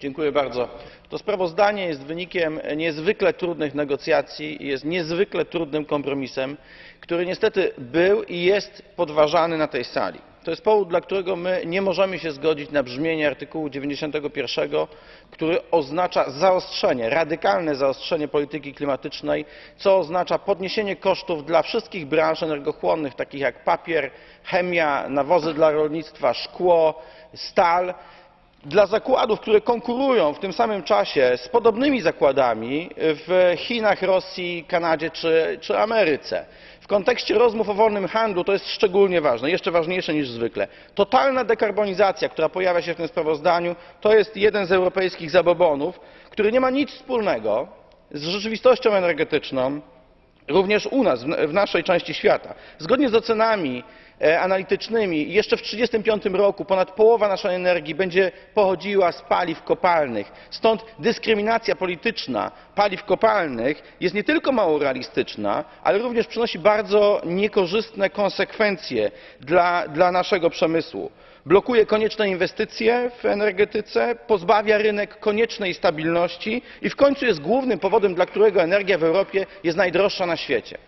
Dziękuję bardzo. To sprawozdanie jest wynikiem niezwykle trudnych negocjacji i jest niezwykle trudnym kompromisem, który niestety był i jest podważany na tej sali. To jest powód, dla którego my nie możemy się zgodzić na brzmienie artykułu 91, który oznacza zaostrzenie, radykalne zaostrzenie polityki klimatycznej, co oznacza podniesienie kosztów dla wszystkich branż energochłonnych, takich jak papier, chemia, nawozy dla rolnictwa, szkło, stal dla zakładów, które konkurują w tym samym czasie z podobnymi zakładami w Chinach, Rosji, Kanadzie czy, czy Ameryce. W kontekście rozmów o wolnym handlu to jest szczególnie ważne, jeszcze ważniejsze niż zwykle. Totalna dekarbonizacja, która pojawia się w tym sprawozdaniu, to jest jeden z europejskich zabobonów, który nie ma nic wspólnego z rzeczywistością energetyczną, również u nas, w naszej części świata. Zgodnie z ocenami analitycznymi jeszcze w 1935 roku ponad połowa naszej energii będzie pochodziła z paliw kopalnych. Stąd dyskryminacja polityczna paliw kopalnych jest nie tylko mało realistyczna, ale również przynosi bardzo niekorzystne konsekwencje dla, dla naszego przemysłu. Blokuje konieczne inwestycje w energetyce, pozbawia rynek koniecznej stabilności i w końcu jest głównym powodem, dla którego energia w Europie jest najdroższa na świecie.